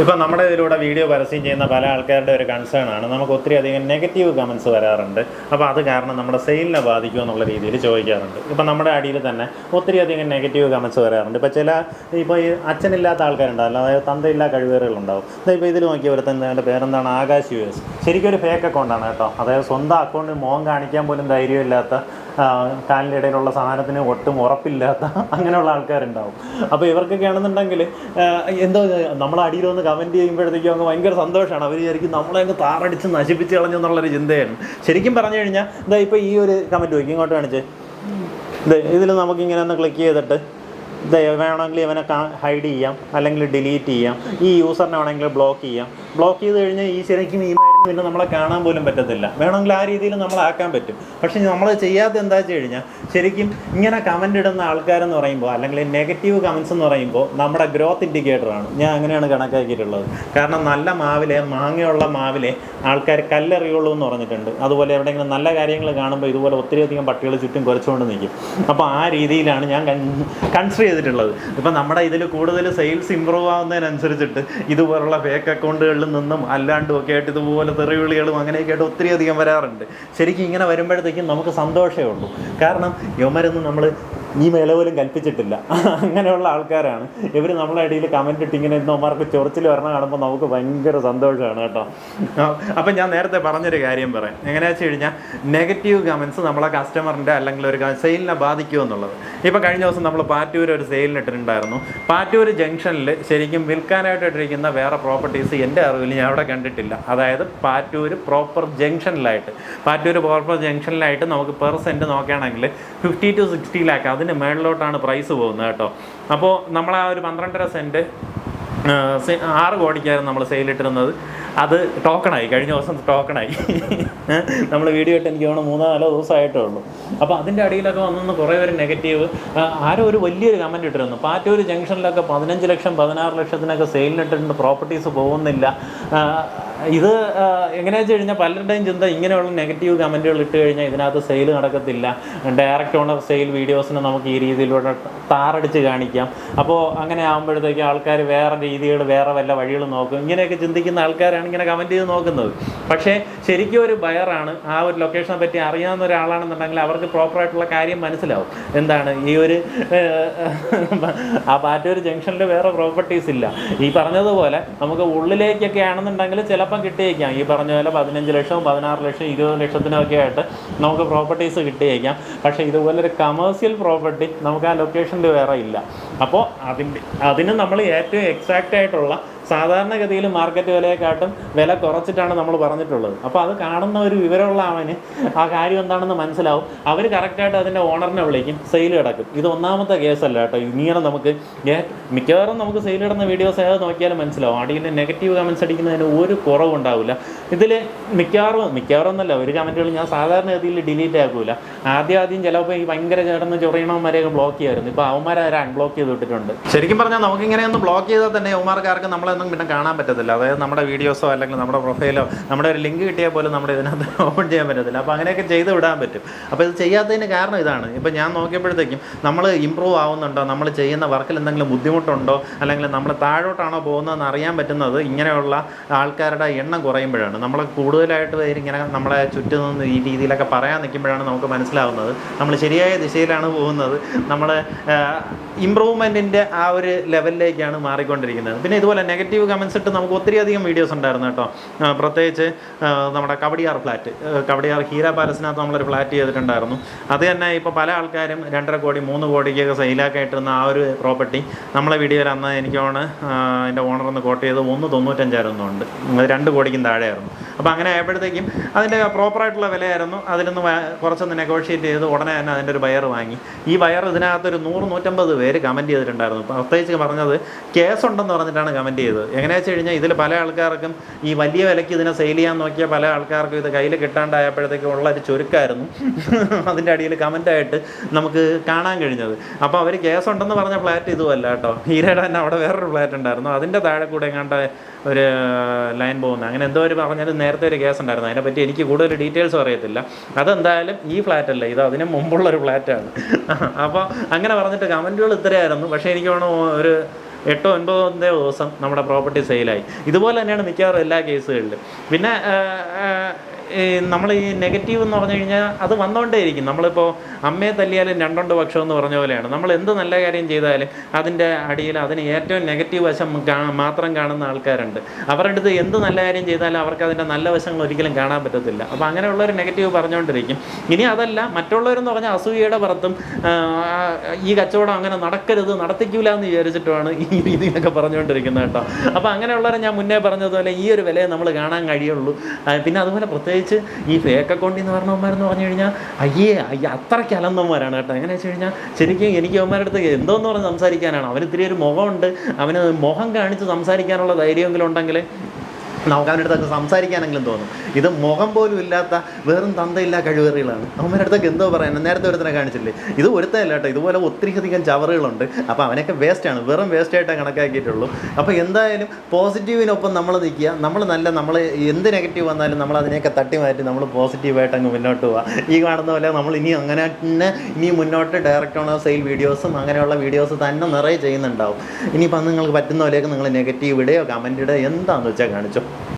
ഇപ്പം നമ്മുടെ ഇതിലൂടെ വീഡിയോ പരസ്യം ചെയ്യുന്ന പല ആൾക്കാരുടെ ഒരു കൺസേൺ ആണ്. നമുക്ക് ഒത്തിരി അധികം നെഗറ്റീവ് കമൻസ് വരാറുണ്ട്. അപ്പോൾ അത് കാരണം നമ്മുടെ സെയിലിനെ ബാധിക്കുമോ എന്നുള്ള രീതിയിൽ ചോദിക്കാറുണ്ട്. ഇപ്പം നമ്മുടെ അടിയിൽ തന്നെ ഒത്തിരി അധികം നെഗറ്റീവ് കമൻസ് വരാറുണ്ട്. ഇപ്പോൾ ചില ഇപ്പോൾ ഈ അച്ഛനില്ലാത്ത ആൾക്കാരുണ്ടാവില്ല അതായത് തന്തയില്ലാ കഴിവേറുകളുണ്ടാവും ഇപ്പോൾ ഇതിൽ നോക്കിയ ഒരു എന്റെ പേരെന്താണ്? Akash U S. ശരിക്കും ഒരു ഫേക്ക് അക്കൗണ്ടാണ് കേട്ടോ. അതായത് സ്വന്തം അക്കൗണ്ടിൽ മോഹം കാണിക്കാൻ പോലും ധൈര്യമില്ലാത്ത കാലിന്റെ ഇടയിലുള്ള സാധനത്തിന് ഒട്ടും ഉറപ്പില്ലാത്ത അങ്ങനെയുള്ള ആൾക്കാരുണ്ടാവും. അപ്പോൾ ഇവർക്കൊക്കെ ആണെന്നുണ്ടെങ്കിൽ എന്തോ നമ്മൾ അടിയിൽ വന്ന് കമന്റ് ചെയ്യുമ്പോഴത്തേക്കും അങ്ങ് ഭയങ്കര സന്തോഷമാണ് അവർ വിചാരിക്കും നമ്മളെ അങ്ങ് താറടിച്ച് നശിപ്പിച്ച് കളഞ്ഞു എന്നുള്ളൊരു ചിന്തയാണ്. ശരിക്കും പറഞ്ഞു കഴിഞ്ഞാൽ ഇതാ ഇപ്പോൾ ഈ ഒരു കമന്റ് നോക്കി ഇങ്ങോട്ട് കാണിച്ച്. ഇത് ഇതിൽ നമുക്കിങ്ങനെ ഒന്ന് ക്ലിക്ക് ചെയ്തിട്ട് വേണമെങ്കിൽ ഇവനെ ഹൈഡ് ചെയ്യാം. അല്ലെങ്കിൽ ഡിലീറ്റ് ചെയ്യാം. ഈ യൂസറിനെ വേണമെങ്കിൽ ബ്ലോക്ക് ചെയ്യാം. ബ്ലോക്ക് ചെയ്ത് കഴിഞ്ഞാൽ ഈ ശരിക്കും ഈ പിന്നെ നമ്മളെ കാണാൻ പോലും പറ്റത്തില്ല. വേണമെങ്കിൽ ആ രീതിയിൽ നമ്മളാക്കാൻ പറ്റും. പക്ഷെ നമ്മൾ ചെയ്യാത്ത എന്താ വെച്ച് കഴിഞ്ഞാൽ ശരിക്കും ഇങ്ങനെ കമന്റ് ഇടുന്ന ആൾക്കാരെന്ന് പറയുമ്പോൾ അല്ലെങ്കിൽ നെഗറ്റീവ് കമൻസ് എന്ന് പറയുമ്പോൾ നമ്മുടെ ഗ്രോത്ത് ഇൻഡിക്കേറ്ററാണ് ഞാൻ അങ്ങനെയാണ് കണക്കാക്കിയിട്ടുള്ളത്. കാരണം നല്ല മാവിലെ മാങ്ങയുള്ള മാവിലെ ആൾക്കാർ കല്ലെറിയുള്ളൂ എന്ന് പറഞ്ഞിട്ടുണ്ട്. അതുപോലെ എവിടെയെങ്കിലും നല്ല കാര്യങ്ങൾ കാണുമ്പോൾ ഇതുപോലെ ഒത്തിരി അധികം പട്ടികൾ ചുറ്റും കുറച്ചുകൊണ്ട് നിൽക്കും. അപ്പോൾ ആ രീതിയിലാണ് ഞാൻ കൺസിഡർ ചെയ്തിട്ടുള്ളത്. ഇപ്പം നമ്മുടെ ഇതിൽ കൂടുതൽ സെയിൽസ് ഇമ്പ്രൂവ് ആവുന്നതിനനുസരിച്ചിട്ട് ഇതുപോലുള്ള ഫേക്ക് അക്കൗണ്ടുകളിൽ നിന്നും അല്ലാണ്ടും ഒക്കെ ആയിട്ട് ഇതുപോലെ തെറിവിളികളും അങ്ങനെയൊക്കെയായിട്ട് ഒത്തിരി അധികം വരാറുണ്ട്. ശരിക്കും ഇങ്ങനെ വരുമ്പോഴത്തേക്കും നമുക്ക് സന്തോഷമേ ഉള്ളൂ. കാരണം യവന്മാരൊന്നും നമ്മൾ ഈ വില പോലും കൽപ്പിച്ചിട്ടില്ല. അങ്ങനെയുള്ള ആൾക്കാരാണ്. ഇവർ നമ്മളെ ഇടയിൽ കമന്റ് ഇട്ട് ഇങ്ങനെ ഇന്നവന്മാർക്ക് ചൊറിച്ചിൽ വരണം കാണുമ്പോൾ നമുക്ക് ഭയങ്കര സന്തോഷമാണ് കേട്ടോ. അപ്പം ഞാൻ നേരത്തെ പറഞ്ഞൊരു കാര്യം പറയാം. എങ്ങനെയാ വെച്ച് കഴിഞ്ഞാൽ നെഗറ്റീവ് കമൻസ് നമ്മളെ കസ്റ്റമറിന്റെ അല്ലെങ്കിൽ ഒരു സെയിലിനെ ബാധിക്കുമോ എന്നുള്ളത്. ഇപ്പം കഴിഞ്ഞ ദിവസം നമ്മൾ പാറ്റൂർ ഒരു സെയിലിന് ഇട്ടിട്ടുണ്ടായിരുന്നു. പാറ്റൂർ ജംഗ്ഷനിൽ ശരിക്കും വിൽക്കാനായിട്ട് ഇട്ടിരിക്കുന്ന വേറെ പ്രോപ്പർട്ടീസ് എന്റെ അറിവിൽ ഞാൻ അവിടെ കണ്ടിട്ടില്ല. അതായത് പാറ്റൂർ പ്രോപ്പർ ജംഗ്ഷനിലായിട്ട് പാറ്റൂർ പ്രോപ്പർ ജംഗ്ഷനിലായിട്ട് നമുക്ക് പെർ സെന്റ് നോക്കുകയാണെങ്കിൽ ഫിഫ്റ്റി ടു സിക്സ്റ്റി ലാക്ക് അതിന് മേളിലോട്ടാണ് പ്രൈസ് പോകുന്നത് കേട്ടോ. അപ്പോൾ നമ്മൾ ആ ഒരു പന്ത്രണ്ടര സെന്റ് ആറ് കോടിക്കായിരുന്നു നമ്മൾ സെയിലിട്ടിരുന്നത് അത് ടോക്കണായി കഴിഞ്ഞ ദിവസം ടോക്കണായി നമ്മൾ വീഡിയോ ഇട്ട് എനിക്ക് തോന്നുന്നു മൂന്നോ നാലോ ദിവസമായിട്ടേ ഉള്ളൂ. അപ്പോൾ അതിന്റെ അടിയിലൊക്കെ വന്നു കുറേ ഒരു നെഗറ്റീവ് ആരോ ഒരു വലിയൊരു കമന്റ് ഇട്ടിരുന്നു. പാറ്റൂർ ജംഗ്ഷനിലൊക്കെ പതിനഞ്ച് ലക്ഷം പതിനാറ് ലക്ഷത്തിനൊക്കെ സെയിലിനിട്ടിട്ടുണ്ട് പ്രോപ്പർട്ടീസ് പോകുന്നില്ല. ഇത് എങ്ങനെയാണെന്ന് എങ്ങനെയാ വെച്ച് കഴിഞ്ഞാൽ പലരുടെയും ചിന്ത ഇങ്ങനെയുള്ള നെഗറ്റീവ് കമന്റുകൾ ഇട്ട് കഴിഞ്ഞാൽ ഇതിനകത്ത് സെയിൽ നടക്കത്തില്ല. ഡയറക്റ്റ് ഓണർ സെയിൽ വീഡിയോസിനെ നമുക്ക് ഈ രീതിയിലൂടെ താറടിച്ച് കാണിക്കാം. അപ്പോൾ അങ്ങനെ ആകുമ്പോഴത്തേക്ക് ആൾക്കാർ വേറെ രീതികൾ വേറെ വല്ല വഴികൾ നോക്കും. ഇങ്ങനെയൊക്കെ ചിന്തിക്കുന്ന ആൾക്കാരാണ് ഇങ്ങനെ കമന്റ് ചെയ്ത് നോക്കുന്നത്. പക്ഷേ ശരിക്കും ഒരു ബയറാണ് ആ ഒരു ലൊക്കേഷനെ പറ്റി അറിയാവുന്ന ഒരാളാണെന്നുണ്ടെങ്കിൽ അവർക്ക് പ്രോപ്പറായിട്ടുള്ള കാര്യം മനസ്സിലാവും. എന്താണ്? ഈ ഒരു ആ പാറ്റൂർ ജംഗ്ഷനിൽ വേറെ പ്രോപ്പർട്ടീസ് ഇല്ല. ഈ പറഞ്ഞതുപോലെ നമുക്ക് ഉള്ളിലേക്കൊക്കെ ആണെന്നുണ്ടെങ്കിൽ ചിലപ്പം കിട്ടിയേക്കാം. ഈ പറഞ്ഞ പോലെ പതിനഞ്ച് ലക്ഷം പതിനാറ് ലക്ഷം ഇരുപത് ലക്ഷത്തിനൊക്കെ ആയിട്ട് നമുക്ക് പ്രോപ്പർട്ടീസ് കിട്ടിയേക്കാം. പക്ഷേ ഇതുപോലെ ഒരു കമേഴ്സ്യൽ പ്രോപ്പർട്ടി നമുക്ക് ആ ലൊക്കേഷനിൽ വേറെ ഇല്ല. അപ്പോൾ അതിന്റെ അതിന് നമ്മൾ ഏറ്റവും എക്സാക്റ്റ് ആയിട്ടുള്ള സാധാരണഗതിയിൽ മാർക്കറ്റ് വിലയെക്കാട്ടും വില കുറച്ചിട്ടാണ് നമ്മൾ പറഞ്ഞിട്ടുള്ളത്. അപ്പോൾ അത് കാണുന്ന ഒരു വിവരമുള്ള അവന് ആ കാര്യം എന്താണെന്ന് മനസ്സിലാവും. അവർ കറക്റ്റായിട്ട് അതിന്റെ ഓണറിനെ വിളിക്കും സെയിൽ കിടക്കും. ഇത് ഒന്നാമത്തെ കേസല്ല കേട്ടോ. ഇങ്ങനെ നമുക്ക് മിക്കവാറും നമുക്ക് സെയിൽ ഇടുന്ന വീഡിയോസ് ഏത് നോക്കിയാലും മനസ്സിലാവും. അടിയിൽ നെഗറ്റീവ് കമൻസ് അടിക്കുന്നതിന് ഒരു കുറവുണ്ടാവില്ല. ഇതിൽ മിക്കവാറും മിക്കവാറും എന്നല്ല ഒരു കമന്റുകൾ ഞാൻ സാധാരണഗതിയിൽ ഡിലീറ്റ് ആക്കില്ല ആദ്യം ആദ്യം ചിലപ്പോൾ ഈ ഭയങ്കര ചേട്ടന്ന് ചൊറിയണവന്മാരെയൊക്കെ ബ്ലോക്ക് ചെയ്യുമായിരുന്നു. ഇപ്പോൾ അവന്മാരെ അൺബ്ലോക്ക് ചെയ്ത് വിട്ടിട്ടുണ്ട്? ശരിക്കും പറഞ്ഞാൽ നമുക്ക് ഇങ്ങനെ ഒന്ന് ബ്ലോക്ക് ചെയ്താൽ തന്നെ അവന്മാർക്കാർക്ക് നമ്മളൊന്നും പിന്നെ കാണാൻ പറ്റത്തില്ല. അതായത് നമ്മുടെ വീഡിയോസോ അല്ലെങ്കിൽ നമ്മുടെ പ്രൊഫൈലോ നമ്മുടെ ഒരു ലിങ്ക് കിട്ടിയാൽ പോലും നമ്മുടെ ഇതിനകത്ത് ഓപ്പൺ ചെയ്യാൻ പറ്റത്തില്ല. അപ്പോൾ അങ്ങനെയൊക്കെ ചെയ്ത് വിടാൻ പറ്റും. അപ്പോൾ ഇത് ചെയ്യാത്തതിന് കാരണം ഇതാണ്. ഇപ്പോൾ ഞാൻ നോക്കിയപ്പോഴത്തേക്കും നമ്മൾ ഇമ്പ്രൂവ് ആവുന്നുണ്ടോ? നമ്മൾ ചെയ്യുന്ന വർക്കിൽ എന്തെങ്കിലും ബുദ്ധിമുട്ടുണ്ടോ? അല്ലെങ്കിൽ നമ്മൾ താഴോട്ടാണോ പോകുന്നതെന്ന് അറിയാൻ പറ്റുന്നത് ഇങ്ങനെയുള്ള ആൾക്കാരുടെ എണ്ണം കുറയുമ്പോഴാണ്. നമ്മൾ കൂടുതലായിട്ട് ഇങ്ങനെ നമ്മളെ ചുറ്റും നിന്ന് ഈ രീതിയിലൊക്കെ പറയാൻ നിൽക്കുമ്പോഴാണ് നമുക്ക് മനസ്സിലാവുന്നത്. നമ്മൾ ശരിയായ ദിശയിലാണ് പോകുന്നത്. നമ്മൾ ഇമ്പ്രൂവ്മെന്റിന്റെ ആ ഒരു ലെവലിലേക്കാണ് മാറിക്കൊണ്ടിരിക്കുന്നത്. പിന്നെ ഇതുപോലെ നെഗറ്റീവ് കമൻസ് ഇട്ട് നമുക്ക് ഒത്തിരി അധികം വീഡിയോസ് ഉണ്ടായിരുന്നു കേട്ടോ. പ്രത്യേകിച്ച് നമ്മുടെ കവടിയാർ ഫ്ലാറ്റ് കവടിയാർ ഹീര പാലസിനകത്ത് നമ്മളൊരു ഫ്ലാറ്റ് ചെയ്തിട്ടുണ്ടായിരുന്നു. അത് തന്നെ ഇപ്പോൾ പല ആൾക്കാരും രണ്ടര കോടി മൂന്ന് കോടിക്കൊക്കെ സെയിലാക്കി ഇട്ടിരുന്ന ആ ഒരു പ്രോപ്പർട്ടി നമ്മളെ വീഡിയോയിൽ അന്ന് എനിക്കാണ് എന്റെ ഓണർ ഒന്ന് കോട്ട് ചെയ്ത് ഒന്ന് തൊണ്ണൂറ്റഞ്ചായിരുന്നു ഉണ്ട്. അത് രണ്ട് കോടിക്കും താഴെയായിരുന്നു. അപ്പോൾ അങ്ങനെ ആയപ്പോഴത്തേക്കും അതിന്റെ പ്രോപ്പറായിട്ടുള്ള വിലയായിരുന്നു. അതിൽ നിന്ന് വ- കുറച്ചൊന്ന് നെഗോഷിയേറ്റ് ചെയ്ത് ഉടനെ തന്നെ അതിന്റെ ഒരു വയർ വാങ്ങി. ഈ വയർ ഇതിനകത്തൊരു നൂറ് നൂറ്റമ്പത് പേര് കമന്റ് ചെയ്തിട്ടുണ്ടായിരുന്നു. പ്രത്യേകിച്ച് പറഞ്ഞത് കേസുണ്ടെന്ന് പറഞ്ഞിട്ടാണ് കമന്റ് ചെയ്തത്. എങ്ങനെയാണെന്ന് വെച്ച് കഴിഞ്ഞാൽ ഇതിൽ പല ആൾക്കാർക്കും ഈ വലിയ വിലയ്ക്ക് ഇതിനെ സെയിൽ ചെയ്യാൻ നോക്കിയ പല ആൾക്കാർക്കും ഇത് കയ്യിൽ കിട്ടാണ്ടായപ്പോഴത്തേക്കും ഉള്ള ഒരു ചുരുക്കമായിരുന്നു അതിന്റെ അടിയിൽ കമന്റായിട്ട് നമുക്ക് കാണാൻ കഴിഞ്ഞത്. അപ്പോൾ അവർ കേസുണ്ടെന്ന് പറഞ്ഞ ഫ്ലാറ്റ് ഇതുമല്ല കേട്ടോ. ഹീരയുടെ തന്നെ അവിടെ വേറൊരു ഫ്ലാറ്റ് ഉണ്ടായിരുന്നു. അതിന്റെ താഴെ കൂടെ എങ്ങാണ്ട് ഒരു ലൈൻ പോകുന്നത്. അങ്ങനെ എന്തോ ഒരു പറഞ്ഞാൽ നേരത്തെ ഒരു കേസ് ഉണ്ടായിരുന്നു. അതിനെപ്പറ്റി എനിക്ക് കൂടുതൽ ഡീറ്റെയിൽസ് അറിയത്തില്ല. അതെന്തായാലും ഈ ഫ്ലാറ്റ് അല്ല. ഇത് അതിന് മുമ്പുള്ള ഒരു ഫ്ലാറ്റാണ് അപ്പോൾ അങ്ങനെ പറഞ്ഞിട്ട് കമന്റുകൾ ഇത്രയായിരുന്നു. പക്ഷേ എനിക്ക് വേണോ ഒരു എട്ടോ ഒൻപതോ ദിവസം നമ്മുടെ പ്രോപ്പർട്ടി സെയിലായി ഇതുപോലെ തന്നെയാണ് മിക്കവാറും എല്ലാ കേസുകളിലും പിന്നെ നമ്മൾ ഈ നെഗറ്റീവ് എന്ന് പറഞ്ഞു കഴിഞ്ഞാൽ അത് വന്നുകൊണ്ടേയിരിക്കും നമ്മളിപ്പോൾ അമ്മയെ തല്ലിയാലും രണ്ടുണ്ട് പക്ഷം എന്ന് പറഞ്ഞ പോലെയാണ്. നമ്മൾ എന്ത് നല്ല കാര്യം ചെയ്താലും അതിന്റെ അടിയിൽ അതിന് ഏറ്റവും നെഗറ്റീവ് വശം മാത്രം കാണുന്ന ആൾക്കാരുണ്ട്. അവരുടെ അടുത്ത് എന്ത് നല്ല കാര്യം ചെയ്താലും അവർക്ക് അതിന്റെ നല്ല വശങ്ങൾ ഒരിക്കലും കാണാൻ പറ്റത്തില്ല. അപ്പോൾ അങ്ങനെയുള്ളൊരു നെഗറ്റീവ് പറഞ്ഞുകൊണ്ടിരിക്കും ഇനി അതല്ല മറ്റുള്ളവരെന്ന് പറഞ്ഞാൽ അസൂയയുടെ പുറത്തും ഈ കച്ചവടം അങ്ങനെ നടക്കരുത് നടത്തിക്കൂല എന്ന് വിചാരിച്ചിട്ടുമാണ് ഈ രീതിയിലൊക്കെ പറഞ്ഞുകൊണ്ടിരിക്കുന്നത് കേട്ടോ. അപ്പോൾ അങ്ങനെയുള്ളവരെ ഞാൻ മുന്നേ പറഞ്ഞതുപോലെ ഈ ഒരു വിലയെ നമ്മൾ കാണാൻ കഴിയുള്ളൂ. പിന്നെ അതുപോലെ പ്രത്യേകിച്ച് ഈ ഫേക്ക് അക്കൗണ്ടിൽ നിന്ന് പറഞ്ഞവന്മാരെന്ന് പറഞ്ഞു കഴിഞ്ഞാൽ അയ്യേ അയ്യ അത്രയ്ക്ക് അലന്നവന്മാരാണ് കേട്ടോ. എങ്ങനെ വെച്ച് കഴിഞ്ഞാൽ ശരിക്കും എനിക്ക് അവന്മാരുടെ അടുത്ത് എന്തോന്ന് പറഞ്ഞ് സംസാരിക്കാനാണ്. അവന് ഇത്തിരി ഒരു മുഖമുണ്ട്. അവന് മുഖം കാണിച്ച് സംസാരിക്കാനുള്ള ധൈര്യമെങ്കിലും ഉണ്ടെങ്കിൽ നമുക്ക് അവന്റെ അടുത്തൊക്കെ സംസാരിക്കാനെങ്കിലും തോന്നും. ഇത് മുഖം പോലും ഇല്ലാത്ത വെറും തന്തയില്ല കഴിവേറികളാണ്. അവന്മാരുടെ അടുത്തൊക്കെ എന്തോ പറയാൻ നേരത്തെ ഒരുത്തനെ കാണിച്ചില്ലേ? ഇത് ഒരുത്തല്ല കേട്ടോ. ഇതുപോലെ ഒത്തിരി അധികം ചവറുകളുണ്ട് അപ്പോൾ അവനൊക്കെ വേസ്റ്റാണ് വെറും വേസ്റ്റായിട്ടേ കണക്കാക്കിയിട്ടുള്ളൂ. അപ്പോൾ എന്തായാലും പോസിറ്റീവിനൊപ്പം നമ്മൾ നിൽക്കുക. നമ്മൾ നല്ല നമ്മൾ എന്ത് നെഗറ്റീവ് വന്നാലും നമ്മൾ അതിനെയൊക്കെ തട്ടി മാറ്റി നമ്മൾ പോസിറ്റീവായിട്ട് അങ്ങ് മുന്നോട്ട് പോവുക ഈ കാണുന്ന പോലെ നമ്മൾ ഇനി അങ്ങനെ തന്നെ ഇനി മുന്നോട്ട് ഡയറക്റ്റ് ഓണർ സെയിൽ വീഡിയോസും അങ്ങനെയുള്ള വീഡിയോസ് തന്നെ നിറയെ ചെയ്യുന്നുണ്ടാവും. ഇനിയിപ്പോൾ നിങ്ങൾക്ക് പറ്റുന്ന പോലെയൊക്കെ നിങ്ങൾ നെഗറ്റീവ് ഇടയോ കമന്റ് ഇടുകയോ എന്താണെന്ന് വെച്ചാൽ കാണിച്ചോ.